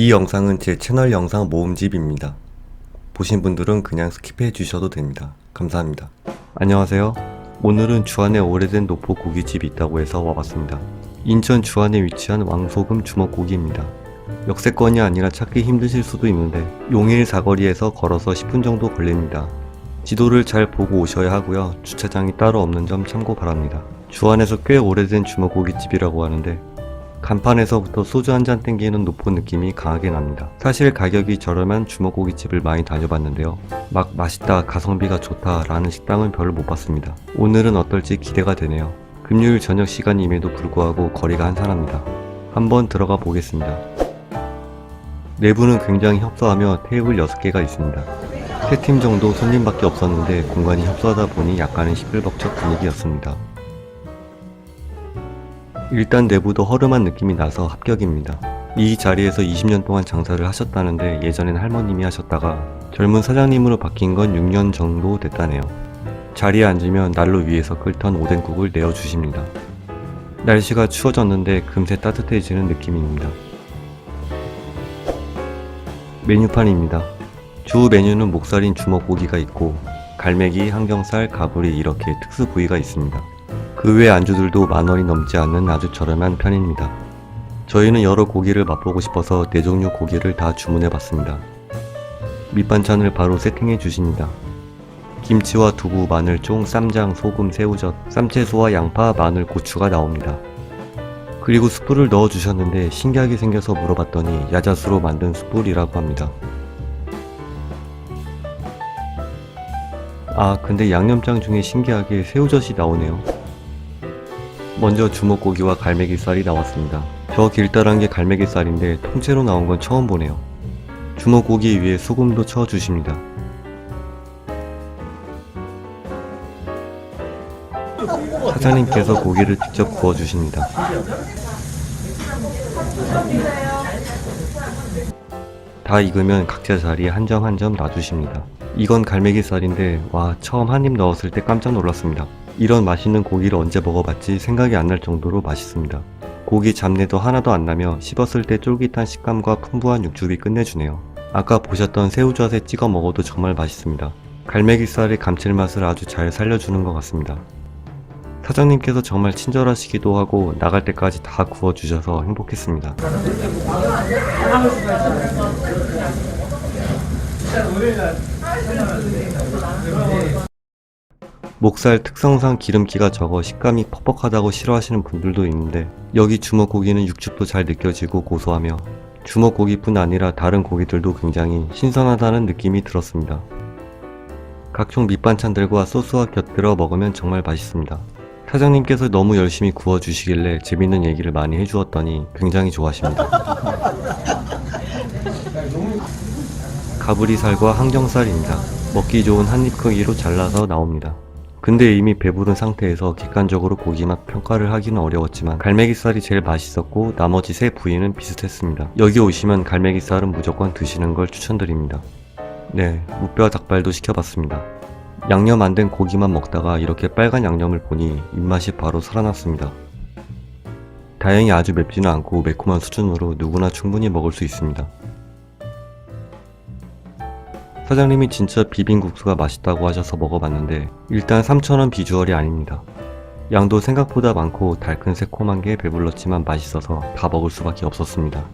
이 영상은 제 채널 영상 모음집입니다. 보신 분들은 그냥 스킵해 주셔도 됩니다. 감사합니다. 안녕하세요. 오늘은 주안에 오래된 노포 고깃집이 있다고 해서 와봤습니다. 인천 주안에 위치한 왕소금 주먹고기입니다. 역세권이 아니라 찾기 힘드실 수도 있는데 용일 사거리에서 걸어서 10분 정도 걸립니다. 지도를 잘 보고 오셔야 하고요. 주차장이 따로 없는 점 참고 바랍니다. 주안에서 꽤 오래된 주먹고깃집이라고 하는데 간판에서부터 소주 한 잔 땡기는 노포 느낌이 강하게 납니다. 사실 가격이 저렴한 주먹고깃집을 많이 다녀봤는데요. 막 맛있다, 가성비가 좋다 라는 식당은 별로 못 봤습니다. 오늘은 어떨지 기대가 되네요. 금요일 저녁 시간임에도 불구하고 거리가 한산합니다. 한번 들어가 보겠습니다. 내부는 굉장히 협소하며 테이블 6개가 있습니다. 세팀 정도 손님밖에 없었는데 공간이 협소하다 보니 약간은 시끌벅적 분위기였습니다. 일단 내부도 허름한 느낌이 나서 합격입니다. 이 자리에서 20년 동안 장사를 하셨다는데 예전엔 할머님이 하셨다가 젊은 사장님으로 바뀐 건 6년 정도 됐다네요. 자리에 앉으면 난로 위에서 끓던 오뎅국을 내어주십니다. 날씨가 추워졌는데 금세 따뜻해지는 느낌입니다. 메뉴판입니다. 주 메뉴는 목살인 주먹고기가 있고 갈매기, 항정살, 가브리 이렇게 특수 부위가 있습니다. 그 외 안주들도 만 원이 넘지 않는 아주 저렴한 편입니다. 저희는 여러 고기를 맛보고 싶어서 네 종류 고기를 다 주문해 봤습니다. 밑반찬을 바로 세팅해 주십니다. 김치와 두부, 마늘, 쫑, 쌈장, 소금, 새우젓, 쌈채소와 양파, 마늘, 고추가 나옵니다. 그리고 숯불을 넣어 주셨는데 신기하게 생겨서 물어봤더니 야자수로 만든 숯불이라고 합니다. 아, 근데 양념장 중에 신기하게 새우젓이 나오네요. 먼저 주먹고기와 갈매기살이 나왔습니다. 저 길다란 게 갈매기살인데 통째로 나온 건 처음 보네요. 주먹고기 위에 소금도 쳐주십니다 사장님께서 고기를 직접 구워주십니다. 다 익으면 각자 자리에 한 점 한 점 놔주십니다. 이건 갈매기살인데 와 처음 한 입 넣었을 때 깜짝 놀랐습니다. 이런 맛있는 고기를 언제 먹어봤지 생각이 안 날 정도로 맛있습니다. 고기 잡내도 하나도 안 나며 씹었을 때 쫄깃한 식감과 풍부한 육즙이 끝내주네요. 아까 보셨던 새우젓에 찍어 먹어도 정말 맛있습니다. 갈매기살의 감칠맛을 아주 잘 살려주는 것 같습니다. 사장님께서 정말 친절하시기도 하고 나갈 때까지 다 구워주셔서 행복했습니다. 목살 특성상 기름기가 적어 식감이 퍽퍽하다고 싫어하시는 분들도 있는데 여기 주먹고기는 육즙도 잘 느껴지고 고소하며 주먹고기뿐 아니라 다른 고기들도 굉장히 신선하다는 느낌이 들었습니다. 각종 밑반찬들과 소스와 곁들여 먹으면 정말 맛있습니다. 사장님께서 너무 열심히 구워주시길래 재밌는 얘기를 많이 해주었더니 굉장히 좋아하십니다. 가브리살과 항정살입니다. 먹기 좋은 한입 크기로 잘라서 나옵니다. 근데 이미 배부른 상태에서 객관적으로 고기 맛 평가를 하기는 어려웠지만 갈매기살이 제일 맛있었고 나머지 세 부위는 비슷했습니다. 여기 오시면 갈매기살은 무조건 드시는 걸 추천드립니다. 네, 무뼈 닭발도 시켜봤습니다. 양념 안 된 고기만 먹다가 이렇게 빨간 양념을 보니 입맛이 바로 살아났습니다. 다행히 아주 맵지는 않고 매콤한 수준으로 누구나 충분히 먹을 수 있습니다. 사장님이 진짜 비빔국수가 맛있다고 하셔서 먹어봤는데 일단 3,000원 비주얼이 아닙니다. 양도 생각보다 많고 달큰 새콤한 게 배불렀지만 맛있어서 다 먹을 수밖에 없었습니다.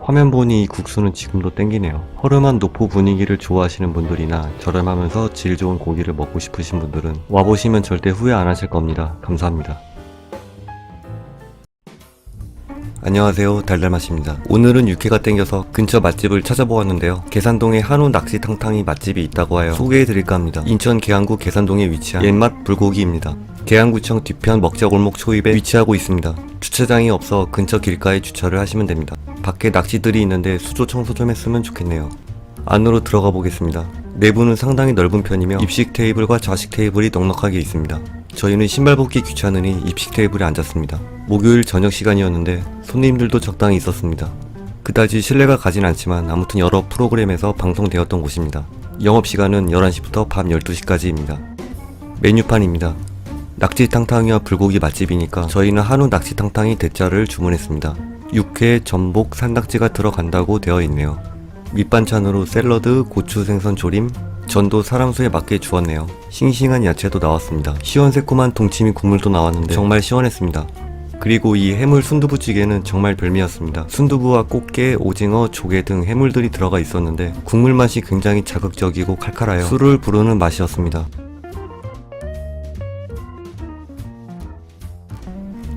화면 보니 이 국수는 지금도 땡기네요. 허름한 노포 분위기를 좋아하시는 분들이나 저렴하면서 질 좋은 고기를 먹고 싶으신 분들은 와보시면 절대 후회 안 하실 겁니다. 감사합니다. 안녕하세요. 달달맛입니다. 오늘은 육회가 땡겨서 근처 맛집을 찾아보았는데요. 계산동에 한우 낚시 탕탕이 맛집이 있다고 하여 소개해드릴까 합니다. 인천 계양구 계산동에 위치한 옛맛 불고기입니다. 계양구청 뒤편 먹자골목 초입에 위치하고 있습니다. 주차장이 없어 근처 길가에 주차를 하시면 됩니다. 밖에 낚시들이 있는데 수조 청소 좀 했으면 좋겠네요. 안으로 들어가 보겠습니다. 내부는 상당히 넓은 편이며 입식 테이블과 좌식 테이블이 넉넉하게 있습니다 저희는 신발 벗기 귀찮으니 입식 테이블에 앉았습니다. 목요일 저녁 시간이었는데 손님들도 적당히 있었습니다. 그다지 신뢰가 가진 않지만 아무튼 여러 프로그램에서 방송되었던 곳입니다. 영업시간은 11시부터 밤 12시까지입니다. 메뉴판입니다. 낙지탕탕이와 불고기 맛집이니까 저희는 한우 낙지탕탕이 대짜를 주문했습니다. 육회, 전복, 산낙지가 들어간다고 되어 있네요. 밑반찬으로 샐러드, 고추 생선 조림, 전도 사람수에 맞게 주었네요. 싱싱한 야채도 나왔습니다. 시원새콤한 동치미 국물도 나왔는데 정말 시원했습니다. 그리고 이 해물 순두부찌개는 정말 별미였습니다. 순두부와 꽃게, 오징어, 조개 등 해물들이 들어가 있었는데 국물 맛이 굉장히 자극적이고 칼칼하여 술을 부르는 맛이었습니다.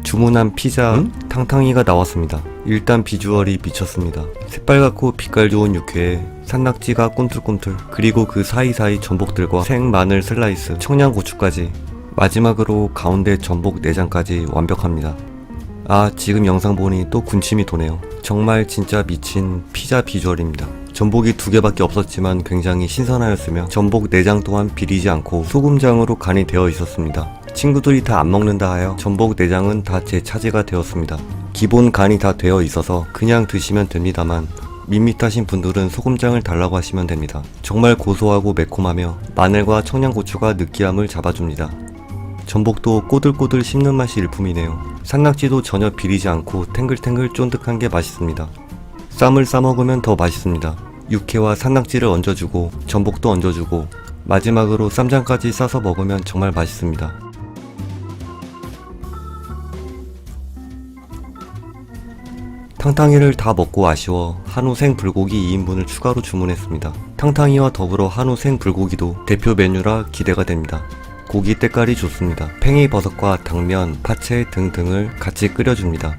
주문한 피자, 탕탕이가 나왔습니다. 일단 비주얼이 미쳤습니다. 새빨갛고 빛깔 좋은 육회에 산낙지가 꿈틀꿈틀, 그리고 그 사이사이 전복들과 생 마늘 슬라이스, 청양고추까지, 마지막으로 가운데 전복 내장까지 완벽합니다. 아, 지금 영상 보니 또 군침이 도네요. 정말 진짜 미친 피자 비주얼입니다. 전복이 두 개밖에 없었지만 굉장히 신선하였으며 전복 내장 또한 비리지 않고 소금장으로 간이 되어 있었습니다. 친구들이 다 안 먹는다 하여 전복 내장은 다 제 차지가 되었습니다. 기본 간이 다 되어 있어서 그냥 드시면 됩니다만 밋밋하신 분들은 소금장을 달라고 하시면 됩니다. 정말 고소하고 매콤하며 마늘과 청양고추가 느끼함을 잡아줍니다. 전복도 꼬들꼬들 씹는 맛이 일품이네요. 산낙지도 전혀 비리지 않고 탱글탱글 쫀득한 게 맛있습니다. 쌈을 싸먹으면 더 맛있습니다. 육회와 산낙지를 얹어주고 전복도 얹어주고 마지막으로 쌈장까지 싸서 먹으면 정말 맛있습니다. 탕탕이를 다 먹고 아쉬워 한우 생 불고기 2인분을 추가로 주문했습니다. 탕탕이와 더불어 한우 생 불고기도 대표 메뉴라 기대가 됩니다. 고기 때깔이 좋습니다. 팽이 버섯과 당면, 파채 등등을 같이 끓여줍니다.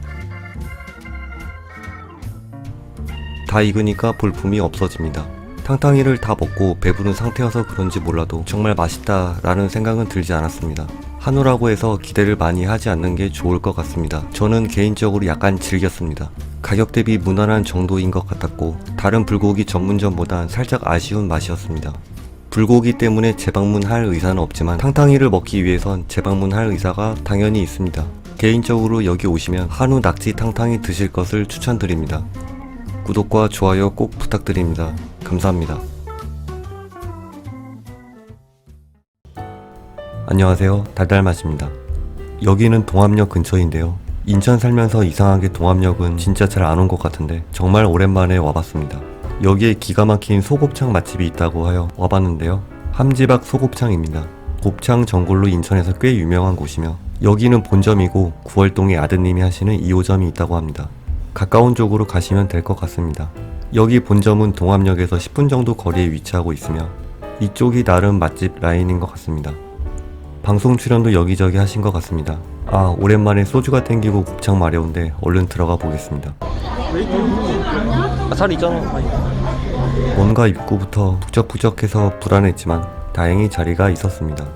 다 익으니까 볼품이 없어집니다. 탕탕이를 다 먹고 배부른 상태여서 그런지 몰라도 정말 맛있다 라는 생각은 들지 않았습니다. 한우라고 해서 기대를 많이 하지 않는 게 좋을 것 같습니다. 저는 개인적으로 약간 즐겼습니다. 가격 대비 무난한 정도인 것 같았고 다른 불고기 전문점보단 살짝 아쉬운 맛이었습니다. 불고기 때문에 재방문할 의사는 없지만 탕탕이를 먹기 위해선 재방문할 의사가 당연히 있습니다. 개인적으로 여기 오시면 한우 낙지 탕탕이 드실 것을 추천드립니다. 구독과 좋아요 꼭 부탁드립니다. 감사합니다. 안녕하세요. 달달맛입니다. 여기는 동암역 근처인데요. 인천 살면서 이상하게 동암역은 진짜 잘 안 온 것 같은데 정말 오랜만에 와봤습니다. 여기에 기가 막힌 소곱창 맛집이 있다고 하여 와봤는데요. 함지박 소곱창입니다. 곱창 전골로 인천에서 꽤 유명한 곳이며 여기는 본점이고 9월동에 아드님이 하시는 2호점이 있다고 합니다. 가까운 쪽으로 가시면 될 것 같습니다. 여기 본점은 동암역에서 10분 정도 거리에 위치하고 있으며 이쪽이 나름 맛집 라인인 것 같습니다. 방송 출연도 여기저기 하신 것 같습니다. 아, 오랜만에 소주가 땡기고 곱창 마려운데 얼른 들어가 보겠습니다. 아, 살 있잖아. 뭔가 입구부터 부적부적해서 불안했지만 다행히 자리가 있었습니다.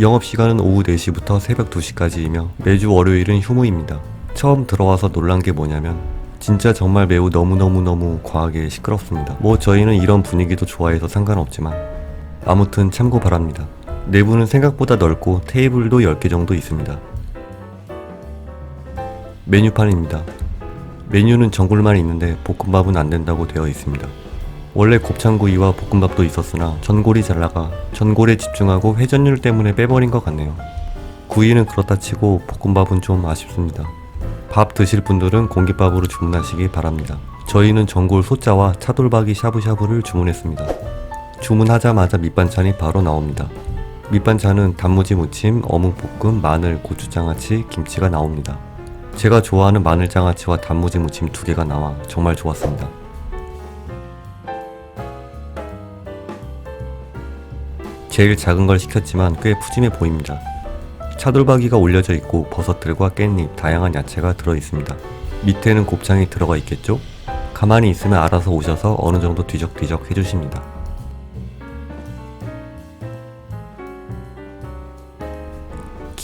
영업시간은 오후 4시부터 새벽 2시까지이며 매주 월요일은 휴무입니다. 처음 들어와서 놀란 게 뭐냐면 진짜 정말 매우 너무너무너무 과하게 시끄럽습니다. 뭐 저희는 이런 분위기도 좋아해서 상관없지만 아무튼 참고 바랍니다. 내부는 생각보다 넓고 테이블도 10개 정도 있습니다. 메뉴판입니다. 메뉴는 전골만 있는데 볶음밥은 안 된다고 되어 있습니다. 원래 곱창구이와 볶음밥도 있었으나 전골이 잘 나가 전골에 집중하고 회전율 때문에 빼버린 것 같네요. 구이는 그렇다 치고 볶음밥은 좀 아쉽습니다. 밥 드실 분들은 공깃밥으로 주문하시기 바랍니다. 저희는 전골 소자와 차돌박이 샤브샤브를 주문했습니다. 주문하자마자 밑반찬이 바로 나옵니다. 밑반찬은 단무지 무침, 어묵 볶음, 마늘, 고추장아찌, 김치가 나옵니다. 제가 좋아하는 마늘장아찌와 단무지 무침 두 개가 나와 정말 좋았습니다. 제일 작은 걸 시켰지만 꽤 푸짐해 보입니다. 차돌박이가 올려져 있고 버섯들과 깻잎, 다양한 야채가 들어 있습니다. 밑에는 곱창이 들어가 있겠죠? 가만히 있으면 알아서 오셔서 어느 정도 뒤적뒤적 해주십니다.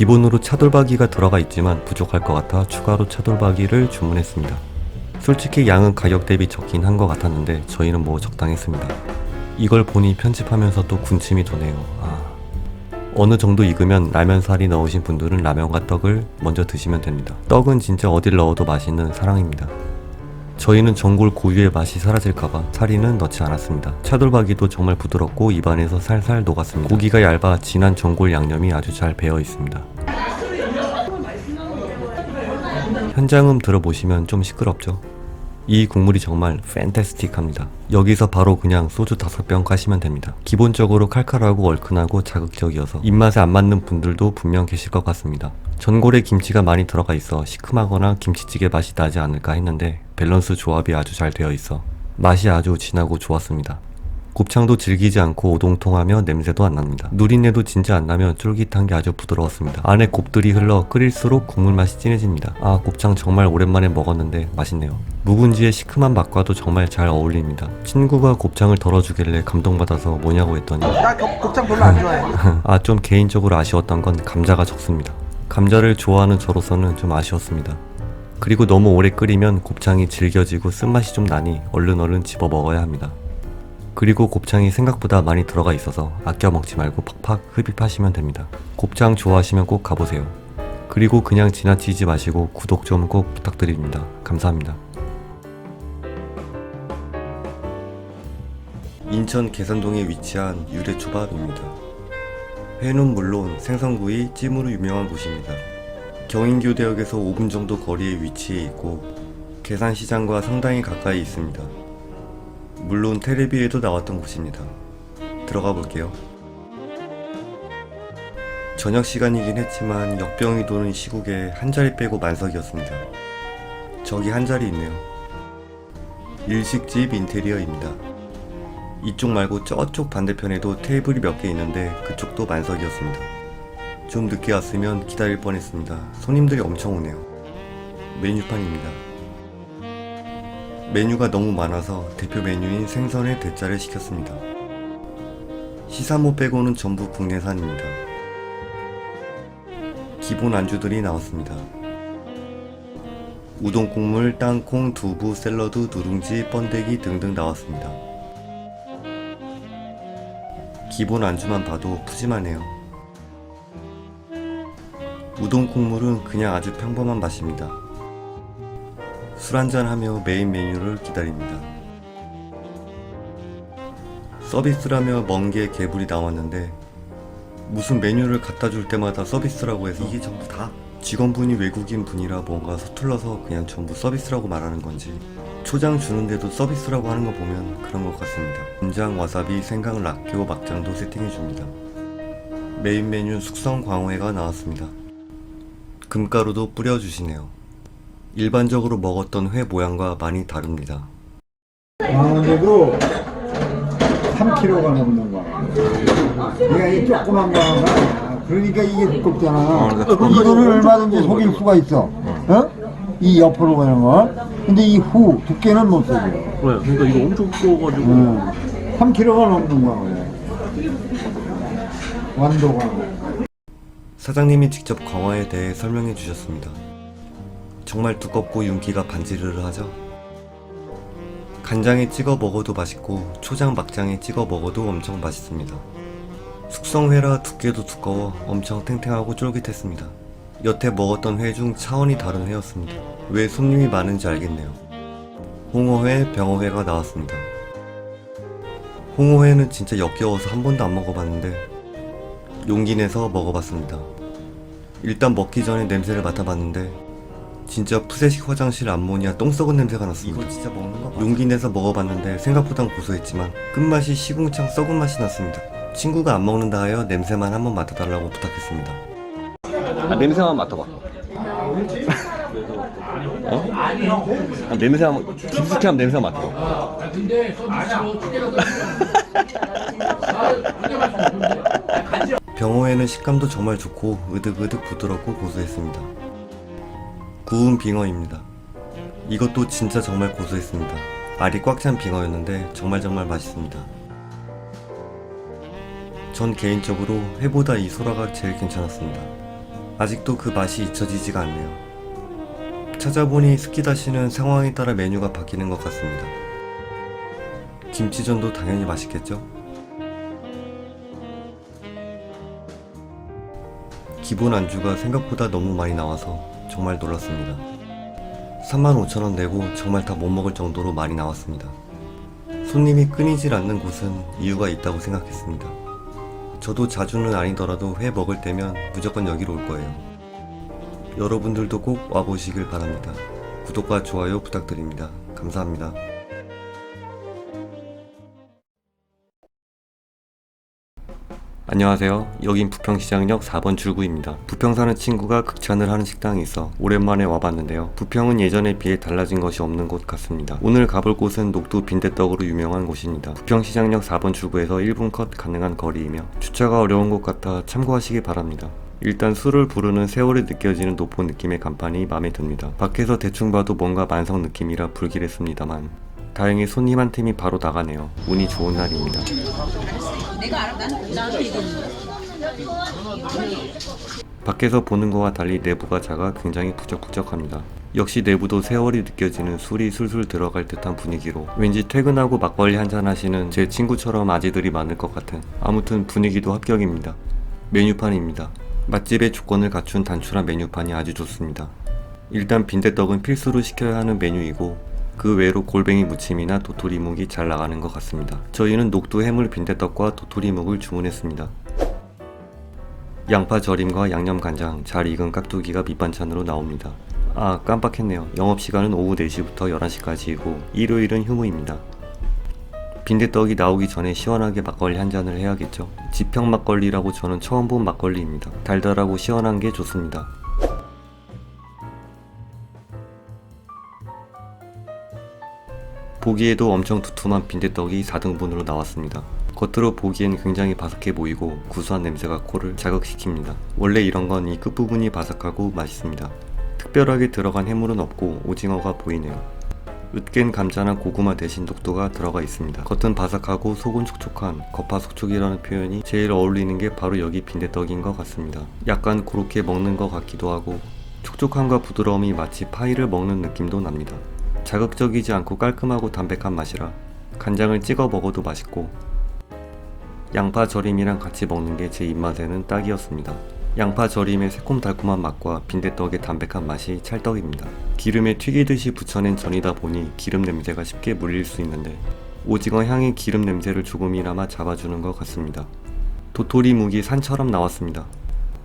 기본으로 차돌박이가 들어가 있지만 부족할 것 같아 추가로 차돌박이를 주문했습니다. 솔직히 양은 가격 대비 적긴 한 것 같았는데 저희는 뭐 적당했습니다. 이걸 보니 편집하면서 또 군침이 도네요. 아. 어느 정도 익으면 라면살이 넣으신 분들은 라면과 떡을 먼저 드시면 됩니다. 떡은 진짜 어딜 넣어도 맛있는 사랑입니다. 저희는 전골 고유의 맛이 사라질까봐 사리는 넣지 않았습니다. 차돌박이도 정말 부드럽고 입안에서 살살 녹았습니다. 고기가 얇아 진한 전골 양념이 아주 잘 배어 있습니다. 현장음 들어보시면 좀 시끄럽죠? 이 국물이 정말 팬타스틱합니다. 여기서 바로 그냥 소주 다섯 병 가시면 됩니다. 기본적으로 칼칼하고 얼큰하고 자극적이어서 입맛에 안 맞는 분들도 분명 계실 것 같습니다. 전골에 김치가 많이 들어가 있어 시큼하거나 김치찌개 맛이 나지 않을까 했는데 밸런스 조합이 아주 잘 되어 있어 맛이 아주 진하고 좋았습니다. 곱창도 질기지 않고 오동통하며 냄새도 안 납니다. 누린내도 진짜 안 나며 쫄깃한 게 아주 부드러웠습니다. 안에 곱들이 흘러 끓일수록 국물 맛이 진해집니다. 아 곱창 정말 오랜만에 먹었는데 맛있네요. 묵은지의 시큼한 맛과도 정말 잘 어울립니다. 친구가 곱창을 덜어주길래 감동받아서 뭐냐고 했더니 나 곱- 곱창 별로 안 좋아해. 아 좀 개인적으로 아쉬웠던 건 감자가 적습니다. 감자를 좋아하는 저로서는 좀 아쉬웠습니다. 그리고 너무 오래 끓이면 곱창이 질겨지고 쓴맛이 좀 나니 얼른 얼른 집어 먹어야 합니다. 그리고 곱창이 생각보다 많이 들어가 있어서 아껴 먹지 말고 팍팍 흡입하시면 됩니다. 곱창 좋아하시면 꼭 가보세요. 그리고 그냥 지나치지 마시고 구독 좀 꼭 부탁드립니다. 감사합니다. 인천 계산동에 위치한 유래초밥입니다. 회는 물론 생선구이, 찜으로 유명한 곳입니다. 경인교대역에서 5분 정도 거리에 위치해 있고 계산시장과 상당히 가까이 있습니다. 물론 텔레비에도 나왔던 곳입니다. 들어가 볼게요. 저녁 시간이긴 했지만 역병이 도는 시국에 한 자리 빼고 만석이었습니다. 저기 한 자리 있네요. 일식집 인테리어입니다. 이쪽 말고 저쪽 반대편에도 테이블이 몇 개 있는데 그쪽도 만석이었습니다. 좀 늦게 왔으면 기다릴 뻔했습니다. 손님들이 엄청 오네요. 메뉴판입니다. 메뉴가 너무 많아서 대표 메뉴인 생선의 대짜를 시켰습니다. 시사모 빼고는 전부 국내산입니다. 기본 안주들이 나왔습니다. 우동 국물, 땅콩, 두부, 샐러드, 누룽지, 번데기 등등 나왔습니다. 기본 안주만 봐도 푸짐하네요. 우동 국물은 그냥 아주 평범한 맛입니다. 술 한잔 하며 메인 메뉴를 기다립니다. 서비스라며 멍게 개불이 나왔는데 무슨 메뉴를 갖다 줄 때마다 서비스라고 해서 이게 전부 다 직원분이 외국인 분이라 뭔가 서툴러서 그냥 전부 서비스라고 말하는 건지 초장 주는데도 서비스라고 하는 거 보면 그런 것 같습니다. 된장, 와사비, 생강, 락교, 막장도 세팅해 줍니다. 메인 메뉴 숙성 광어회가 나왔습니다. 금가루도 뿌려주시네요. 일반적으로 먹었던 회 모양과 많이 다릅니다. 아무래도 3kg가 넘는 거야. 내가 이 조그만 거 하나, 그러니까 이게 두껍잖아. 이거를 얼마든지 속일 수가 있어. 어? 이 옆으로 가는 거. 근데 이 후 두께는 못 속여. 네, 그러니까 이거 엄청 두꺼워가지고 응. 3kg가 넘는 거야. 완도가. 사장님이 직접 광어에 대해 설명해 주셨습니다. 정말 두껍고 윤기가 반지르르 하죠? 간장에 찍어 먹어도 맛있고 초장 막장에 찍어 먹어도 엄청 맛있습니다. 숙성회라 두께도 두꺼워 엄청 탱탱하고 쫄깃했습니다. 여태 먹었던 회 중 차원이 다른 회였습니다. 왜 손님이 많은지 알겠네요. 홍어회, 병어회가 나왔습니다. 홍어회는 진짜 역겨워서 한 번도 안 먹어봤는데 용기 내서 먹어봤습니다. 일단 먹기 전에 냄새를 맡아봤는데 진짜 푸세식 화장실 암모니아 똥 썩은 냄새가 났습니다. 이거 진짜 먹는 거 용기 내서 먹어봤는데 생각보단 고소했지만 끝맛이 시궁창 썩은 맛이 났습니다. 친구가 안 먹는다 하여 냄새만 한번 맡아달라고 부탁했습니다. 아, 냄새만 맡아봐. 어? 아, 냄새 한번 깊숙이 한번 냄새 맡아봐. 병어에는 식감도 정말 좋고 으득으득 부드럽고 고소했습니다. 구운 빙어입니다. 이것도 진짜 정말 고소했습니다. 알이 꽉 찬 빙어였는데 정말 정말 맛있습니다. 전 개인적으로 회보다 이 소라가 제일 괜찮았습니다. 아직도 그 맛이 잊혀지지가 않네요. 찾아보니 스키다시는 상황에 따라 메뉴가 바뀌는 것 같습니다. 김치전도 당연히 맛있겠죠? 기본 안주가 생각보다 너무 많이 나와서 정말 놀랐습니다. 35,000원 내고 정말 다 못 먹을 정도로 많이 나왔습니다. 손님이 끊이질 않는 곳은 이유가 있다고 생각했습니다. 저도 자주는 아니더라도 회 먹을 때면 무조건 여기로 올 거예요. 여러분들도 꼭 와보시길 바랍니다. 구독과 좋아요 부탁드립니다. 감사합니다. 안녕하세요. 여긴 부평시장역 4번 출구입니다. 부평 사는 친구가 극찬을 하는 식당이 있어 오랜만에 와봤는데요. 부평은 예전에 비해 달라진 것이 없는 곳 같습니다. 오늘 가볼 곳은 녹두 빈대떡으로 유명한 곳입니다. 부평시장역 4번 출구에서 1분 컷 가능한 거리이며 주차가 어려운 곳 같아 참고하시기 바랍니다. 일단 술을 부르는 세월이 느껴지는 노포 느낌의 간판이 마음에 듭니다. 밖에서 대충 봐도 뭔가 만성 느낌이라 불길했습니다만 다행히 손님 한 팀이 바로 나가네요. 운이 좋은 날입니다. 밖에서 보는 것과 달리 내부가 작아 굉장히 부적부적합니다. 역시 내부도 세월이 느껴지는 술이 술술 들어갈 듯한 분위기로 왠지 퇴근하고 막걸리 한잔 하시는 제 친구처럼 아재들이 많을 것 같은 아무튼 분위기도 합격입니다. 메뉴판입니다. 맛집의 조건을 갖춘 단출한 메뉴판이 아주 좋습니다. 일단 빈대떡은 필수로 시켜야 하는 메뉴이고 그 외로 골뱅이 무침이나 도토리묵이 잘 나가는 것 같습니다. 저희는 녹두 해물 빈대떡과 도토리묵을 주문했습니다. 양파 절임과 양념 간장, 잘 익은 깍두기가 밑반찬으로 나옵니다. 아, 깜빡했네요. 영업시간은 오후 4시부터 11시까지이고, 일요일은 휴무입니다. 빈대떡이 나오기 전에 시원하게 막걸리 한 잔을 해야겠죠. 지평 막걸리라고 저는 처음 본 막걸리입니다. 달달하고 시원한 게 좋습니다. 보기에도 엄청 두툼한 빈대떡이 4등분으로 나왔습니다. 겉으로 보기엔 굉장히 바삭해 보이고 구수한 냄새가 코를 자극시킵니다. 원래 이런 건 이 끝부분이 바삭하고 맛있습니다. 특별하게 들어간 해물은 없고 오징어가 보이네요. 으깬 감자나 고구마 대신 녹두가 들어가 있습니다. 겉은 바삭하고 속은 촉촉한 겉바속촉이라는 표현이 제일 어울리는 게 바로 여기 빈대떡인 것 같습니다. 약간 그렇게 먹는 것 같기도 하고 촉촉함과 부드러움이 마치 파이를 먹는 느낌도 납니다. 자극적이지 않고 깔끔하고 담백한 맛이라 간장을 찍어 먹어도 맛있고 양파 절임이랑 같이 먹는 게 제 입맛에는 딱이었습니다. 양파 절임의 새콤달콤한 맛과 빈대떡의 담백한 맛이 찰떡입니다. 기름에 튀기듯이 부쳐낸 전이다 보니 기름 냄새가 쉽게 물릴 수 있는데 오징어 향이 기름 냄새를 조금이나마 잡아주는 것 같습니다. 도토리 묵이 산처럼 나왔습니다.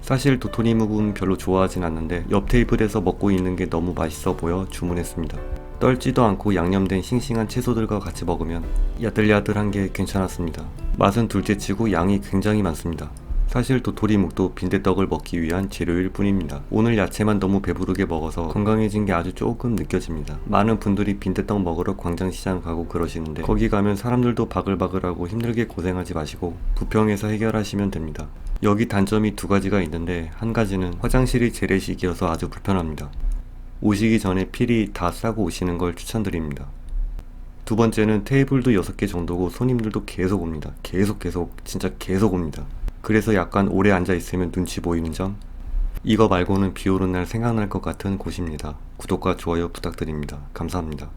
사실 도토리 묵은 별로 좋아하진 않는데 옆 테이블에서 먹고 있는 게 너무 맛있어 보여 주문했습니다. 떨지도 않고 양념된 싱싱한 채소들과 같이 먹으면 야들야들한 게 괜찮았습니다. 맛은 둘째치고 양이 굉장히 많습니다. 사실 도토리묵도 빈대떡을 먹기 위한 재료일 뿐입니다. 오늘 야채만 너무 배부르게 먹어서 건강해진 게 아주 조금 느껴집니다. 많은 분들이 빈대떡 먹으러 광장시장 가고 그러시는데 거기 가면 사람들도 바글바글하고 힘들게 고생하지 마시고 부평에서 해결하시면 됩니다. 여기 단점이 두 가지가 있는데 한 가지는 화장실이 재래식이어서 아주 불편합니다. 오시기 전에 필히 다 싸고 오시는 걸 추천드립니다. 두 번째는 테이블도 6개 정도고 손님들도 계속 옵니다. 계속 계속 진짜 계속 옵니다. 그래서 약간 오래 앉아 있으면 눈치 보이는 점? 이거 말고는 비 오는 날 생각날 것 같은 곳입니다. 구독과 좋아요 부탁드립니다. 감사합니다.